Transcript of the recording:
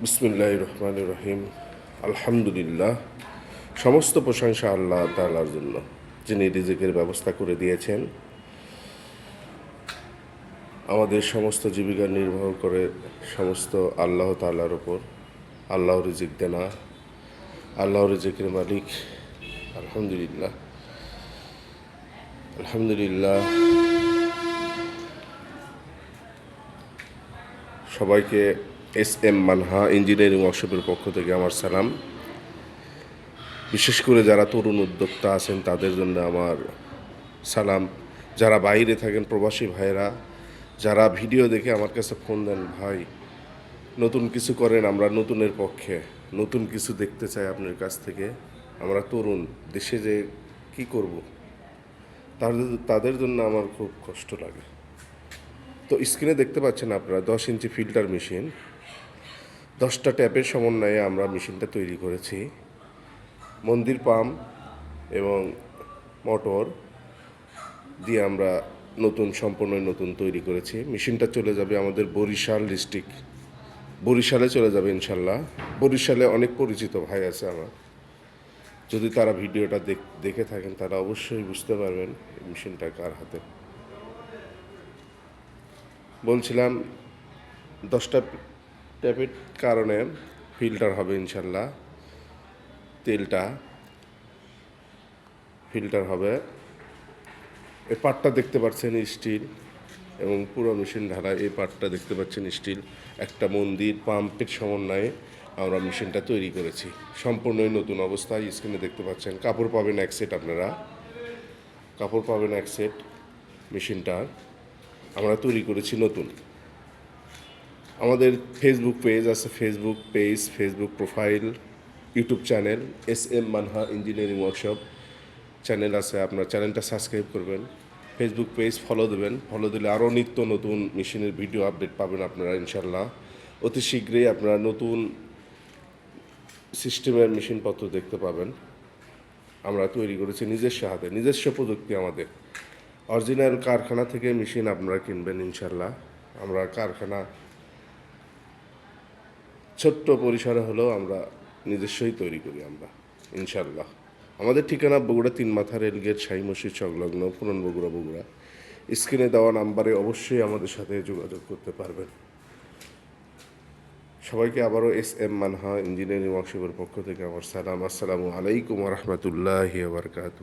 বিসমিল্লাহ রহমান রহিম আলহামদুলিল্লাহ। সমস্ত প্রশংসা আল্লাহ তাআলার জন্য, যিনি রিজিকের ব্যবস্থা করে দিয়েছেন। আমাদের সমস্ত জীবিকা নির্বাহ করে সমস্ত আল্লাহ তাআলার ওপর আল্লাহ রিজিক দেনা আল্লাহ রিজিকের মালিক। আলহামদুলিল্লাহ। আলহামদুলিল্লাহ। সবাইকে এস এম মানহা ইঞ্জিনিয়ারিং ওয়ার্কশপের পক্ষ থেকে আমার সালাম। বিশেষ করে যারা তরুণ উদ্যোক্তা আছেন, তাদের জন্য আমার সালাম। যারা বাইরে থাকেন, প্রবাসী ভাইয়েরা, যারা ভিডিও দেখে আমার কাছে ফোন দেন, ভাই, নতুন কিছু করেন, আমরা নতুনের পক্ষে। নতুন কিছু দেখতে চাই আপনার কাছ থেকে। আমরা তরুণ, দেশে যে কি করব? তাদের তাদের জন্য আমার খুব কষ্ট লাগে। তো স্ক্রিনে দেখতে পাচ্ছেন আপনারা, দশ ইঞ্চি ফিল্টার মেশিন দশটা ট্যাপের সমন্বয়ে আমরা মেশিনটা তৈরি করেছি। মন্দির পাম্প এবং মোটর দিয়ে আমরা নতুন, সম্পূর্ণ নতুন তৈরি করেছি। মেশিনটা চলে যাবে আমাদের বরিশাল ডিস্ট্রিক্ট। বরিশালে চলে যাবে ইনশাল্লাহ। বরিশালে অনেক পরিচিত ভাই আছে আমার। যদি তারা ভিডিওটা দেখ- থাকেন, তারা অবশ্যই বুঝতে পারবেন মেশিনটা কার হাতে। বলছিলাম, দশটা ট্যাপের কারণে ফিল্টার হবে ইনশাল্লাহ। তেলটা ফিল্টার হবে। এ পাটটা দেখতে পাচ্ছেন স্টিল এবং পুরো মেশিন ঢালা এই পাটটা দেখতে পাচ্ছেন স্টিল একটা মন্দির পাম্পের সমন্বয়ে আমরা মেশিনটা তৈরি করেছি। সম্পূর্ণই নতুন অবস্থায় স্ক্রিনে দেখতে পাচ্ছেন। কাপড় পাবেন এক সেট আপনারা। কাপড় পাবেন এক সেট মেশিনটার আমরা তৈরি করেছি নতুন। আমাদের ফেসবুক পেজ আছে Facebook page Facebook profile YouTube channel S M Manha engineering workshop channel আছে, আপনার চ্যানেলটা সাবস্ক্রাইব করবেন। ফেসবুক পেজ ফলো দেবেন। ফলো দিলে আরও নিত্য নতুন মেশিনের ভিডিও আপডেট পাবেন আপনারা ইনশাল্লাহ অতি শীঘ্রই আপনারা নতুন সিস্টেমের মেশিনপত্র দেখতে পাবেন। আমরা তৈরি করেছি নিজস্ব হাতে, নিজস্ব প্রযুক্তি আমাদের। অরিজিনাল কারখানা থেকে মেশিন আপনারা কিনবেন ইনশাল্লাহ আমরা কারখানা ছোট্ট পরিসরে হলেও আমরা নিজস্বই তৈরি করি আমরা ইনশাল্লাহ আমাদের ঠিকানা বগুড়া তিন মাথা রেলগেট শাহী মসজিদ সংলগ্ন পুরন বগুড়া বগুড়া। স্ক্রিনে দেওয়া নাম্বারে অবশ্যই আমাদের সাথে যোগাযোগ করতে পারবেন। সবাইকে আবারও এস এম মানহা ইঞ্জিনিয়ারিং ওয়ার্কশপের পক্ষ থেকে আমার সালাম। আসসালামু আলাইকুম রহমতুল্লাহ বারকাতু